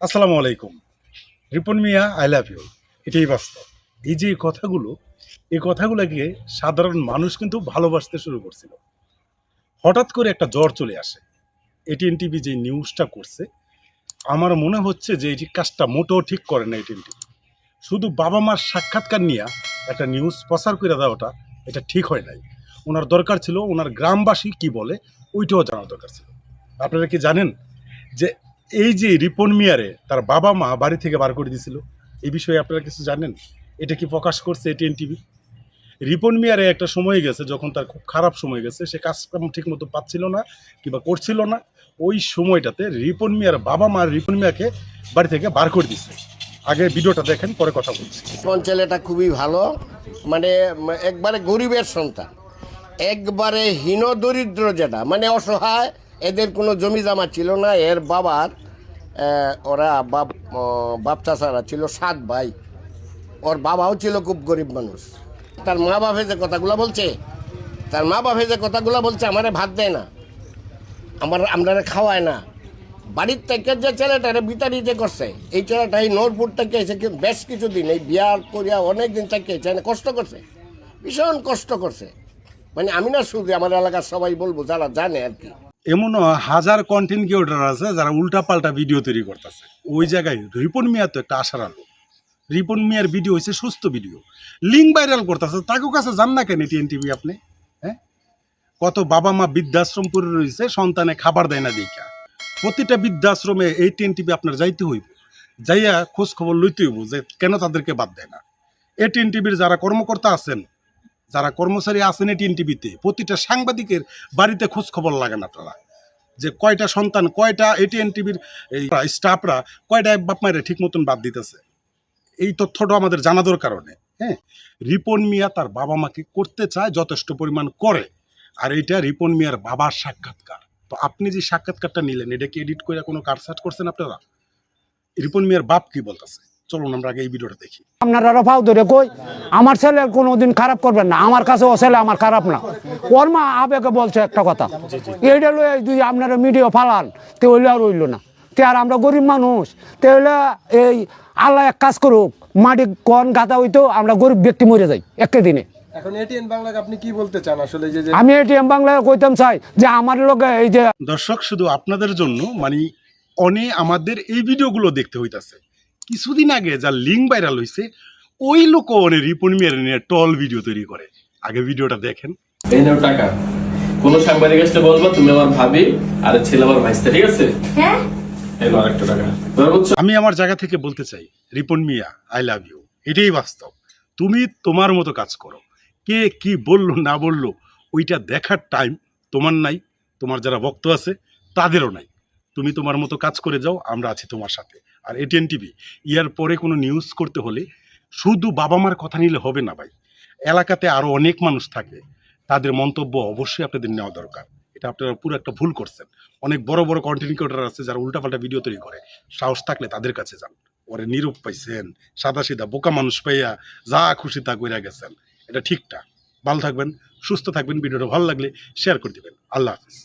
আসসালামু আলাইকুম। Ripon Mia I love you এটাই বাস্তব। এই যে কথাগুলো, এই কথাগুলোকে সাধারণ মানুষ কিন্তু ভালোবাসতে শুরু করছিল। হঠাৎ করে একটা জ্বর চলে আসে। এটিএন টিভি যে নিউজটা করছে, আমার মনে হচ্ছে যে এটি কাজটা মোটেও ঠিক করে না এটিএন টিভি শুধু বাবা মার সাক্ষাৎকার নিয়ে একটা নিউজ প্রচার করে দেওয়াটা এটা ঠিক হয় নাই। ওনার দরকার ছিল, ওনার গ্রামবাসী কি বলে, ওইটাও জানার দরকার ছিল। আপনারা কি জানেন যে এই যে রিপন মিয়ারে তার বাবা মা বাড়ি থেকে বার করে দিয়েছিল এই বিষয়ে আপনারা কিছু জানেন? এটা কি প্রকাশ করছে এটিএন টিভি রিপন মিয়ারে একটা সময় গেছে, যখন তার খুব খারাপ সময় গেছে, সে কাজকাম ঠিক মতো পাচ্ছিল না কিংবা করছিল না, ওই সময়টাতে রিপন মিয়ার বাবা মা রিপন মিয়াকে বাড়ি থেকে বার করে দিচ্ছে আগে ভিডিওটা দেখেন, পরে কথা বলছি। কোন ছেলেটা খুবই ভালো মানে একবারে গরিবের সন্তান, একবারে হীন দরিদ্র যেটা মানে অসহায় এদের কোনো জমি জমা ছিল না, এর বাবার ওরা বাপ বাপ চাচারা ছিল সাত ভাই। ওর বাবাও ছিল খুব গরিব মানুষ। তার মা বাপে যে কথাগুলো বলছে, তার মা বাপে যে কথাগুলো বলছে আমারে ভাত দেয় না, আমার আমরা খাওয়ায় না। বাড়ির থেকে যে ছেলেটারে বিতাড়িতে করছে, এই ছেলেটা এই নোরপুর থেকে এসে বেশ কিছুদিন এই বিয়ার করিয়া অনেক দিন থেকে এখানে কষ্ট করছে, ভীষণ কষ্ট করছে। মানে আমি না শুধু আমার এলাকার সবাই বলব, যারা জানে আর কি। এমন হাজার কন্টেন্ট ক্রিয়েটার আছে যারা উল্টা পাল্টা ভিডিও তৈরি করতেছে। ওই জায়গায় রিপন মিয়া তো একটা আশার আলো। রিপন মিয়ার ভিডিও হয়েছে সুস্থ ভিডিও লিঙ্ক ভাইরাল করতেছে তাকে কাছে যান না কেন টিএন টিভি আপনি? হ্যাঁ? কত বাবা মা বৃদ্ধাশ্রম পড়ে রয়েছে, সন্তানে খাবার দেয় না দেখা প্রতিটা বৃদ্ধাশ্রমে এই টিএন টিভি আপনার যাইতে হইব। যাইয়া খোঁজ খবর লইতে হইব যে কেন তাদেরকে বাদ দেয় না। এই টিএন টিভির যারা কর্মকর্তা আছেন যারা কর্মচারী আছেন এটিএন টিভিতে প্রতিটা সাংবাদিকের বাড়িতে খোঁজ খবর লাগেন আপনারা যে কয়টা সন্তান, কয়টা এটিএন টিভির এই স্টাফরা, কয়টা বাপ মায়ের ঠিক মতন বাদ দিতেছে? এই তথ্যটা আমাদের জানা দরকার হ্যাঁ? রিপন মিয়া তার বাবা মাকে করতে চায়, যথেষ্ট পরিমাণ করে। আর এটা রিপন মিয়ার বাবার সাক্ষাৎকার। তো আপনি যে সাক্ষাৎকারটা নিলেন এটাকে এডিট করে কোনো কারসাট করছেন আপনারা? রিপন মিয়ার বাপ কি বলতেছে? চলুন আমরা আগে এই ভিডিওটা দেখি। আপনারা রফাও ধরে কই আমার ছেলে কোনোদিন খারাপ করবেন না আমার কাছে ও ছেলে আমার খারাপ না। ওর মা আবেগে বলছে একটা কথা এইটা লই যদি আপনারা মিডিয়া ফালান তে হইলে আর হইল না। তে আর আমরা গরিব মানুষ তে হইলে এই আল্লাহ এক কাজ করুক মাটি কন গাঁথা হইতো আমরা গরিব ব্যক্তি মরে যাই একে দিনে। এখন এটিএন বাংলাকে আপনি কি বলতে চান আসলে যে যে আমি এটিএম বাংলায় কইতাম চাই যে আমার লোকে এই যে দর্শক শুধু আপনাদের জন্য মানে অনে আমাদের এই ভিডিওগুলো দেখতে হইতাছে। কিছুদিন আগে যা লিঙ্ক ভাইরাল হইছে ওই লোক অনে রিপন মিয়ার নিয়ে টল ভিডিও তৈরি করে। আগে ভিডিওটা দেখেন। এই নাও টাকা। কোন সাংবাদিক আসলে বলব তুমি আমার ভাবি আর ছেলে আমার ভাইস্তা ঠিক আছে? হ্যাঁ। এই নাও একটা টাকা। বুঝছ আমি আমার জায়গা থেকে বলতে চাই Ripon Mia I love you এটাই বাস্তব। তুমি তোমার মতো কাজ করো। কে কি বলল না বলল ওইটা দেখার টাইম তোমার নাই। তোমার যারা ভক্ত আছে তাদেরও নাই। তুমি তোমার মতো কাজ করে যাও আমরা আছি তোমার সাথে। আর এটিএন টিভি ইয়ার পরে কোনো নিউজ করতে হলে শুধু বাবা মার কথা নিলে হবে না ভাই। এলাকাতে আরও অনেক মানুষ থাকে, তাদের মন্তব্য অবশ্যই আপনাদের নেওয়া দরকার। এটা আপনারা পুরো একটা ভুল করছেন। অনেক বড় বড় কন্টেন্ট ক্রিয়েটার আছে যারা উল্টাপাল্টা ভিডিও তৈরি করে। সাহস থাকলে তাদের কাছে যান। ওরে নিরূপ পাইছেন সাদা সিধা বোকা মানুষ পাইয়া যা খুশি তা কইরা গেছেন। এটা ঠিকটা ভালো থাকবেন, সুস্থ থাকবেন, ভিডিওটা ভালো লাগলে শেয়ার করে দিবেন। আল্লাহ হাফিজ।